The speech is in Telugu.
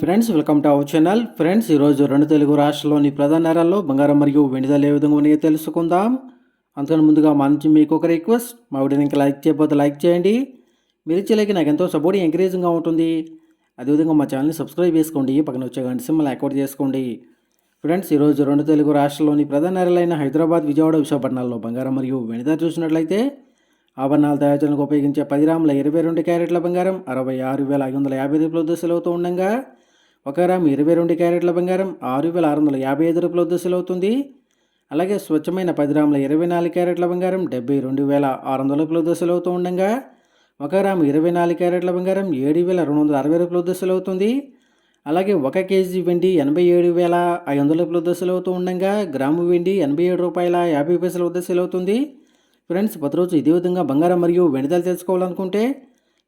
Friends welcome to our channel friends ఈరోజు రెండు తెలుగు రాష్ట్రాల్లోని ప్రధాన నగరాల్లో బంగారం మరియు వెండిదలు ఏ విధంగా ఉన్నాయో తెలుసుకుందాం. అంతకన్నా ముందుగా మా నుంచి మీకు ఒక రిక్వెస్ట్ మా వీడియోని ఇంకా లైక్ చేయకపోతే లైక్ చేయండి. మీరు ఇచ్చేలాగే నాకు ఎంతో సపోర్ట్ ఎంకరేజింగ్గా ఉంటుంది. అదేవిధంగా మా ఛానల్ని సబ్స్క్రైబ్ చేసుకోండి. పక్కన వచ్చే గంట సింబల్ యాక్టివేట్ చేసుకోండి. ఫ్రెండ్స్ ఈరోజు రెండు తెలుగు రాష్ట్రాల్లోని ప్రధాన నగరాలైన హైదరాబాద్ విజయవాడ విశాఖపట్నాల్లో బంగారం మరియు వెండిద చూసినట్లయితే ఆభరణాలు తయారు చేయడానికి ఉపయోగించే పది రాముల ఇరవై రెండు క్యారెట్ల బంగారం అరవై ఆరు వేల ఐదు వందల యాభై రూపాయల దశలు అవుతూ ఉండగా ఒక గ్రాము ఇరవై రెండు క్యారెట్ల బంగారం ఆరు వేల ఆరు వందల యాభై ఐదు రూపాయల దశలు అవుతుంది. అలాగే స్వచ్ఛమైన పది గ్రాముల ఇరవై నాలుగు క్యారెట్ల బంగారం డెబ్బై రెండు వేల ఆరు వందల రూపాయల దశలు అవుతూ ఉండగా. ఒక గ్రాము ఇరవై నాలుగు క్యారెట్ల బంగారం ఏడు వేల రెండు వందల అరవై రూపాయల దశలు అవుతుంది. అలాగే ఒక కేజీ వెండి ఎనభై ఏడు వేల ఐదు వందల రూపాయల దశలు అవుతూ ఉండగా. గ్రాము వెండి ఎనభై ఏడు రూపాయల యాభై పైసల దశలు అవుతుంది. ఫ్రెండ్స్ ప్రతిరోజు ఇదే విధంగా బంగారం మరియు వెండిదలు తెలుసుకోవాలనుకుంటే